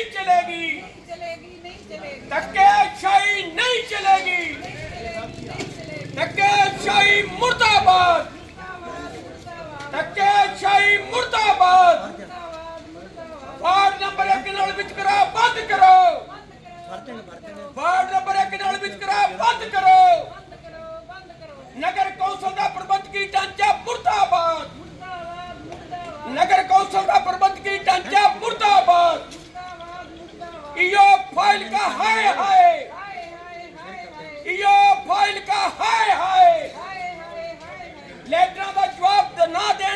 नहीं चलेगी धक्के शाही नहीं चलेगी धक्के शाही मुर्दाबाद धक्के शाही मुर्दाबाद वार्ड नंबर एक ਨਾਲ ਵਿਤਕਰਾ ਬੰਦ ਕਰੋ। ਵਾਰਡ ਨੰਬਰ ਇੱਕ ਨਾਲ ਵਿਤਕਰਾ ਬੰਦ ਕਰੋ। ਨਗਰ ਕੌਂਸਲ ਦਾ ਪ੍ਰਬੰਧਕੀ ਢਾਂਚਾ? ਮੁਰਦਾਬਾਦ। ਨਗਰ ਕੌਂਸਲ ਦਾ ਪ੍ਰਬੰਧਕੀ ਢਾਂਚਾ? फाइल का हाय हाय यो फाइल का हाय हाय ਲੈਟਰਾਂ ਦਾ ਜਵਾਬ ਨਾ ਦੇ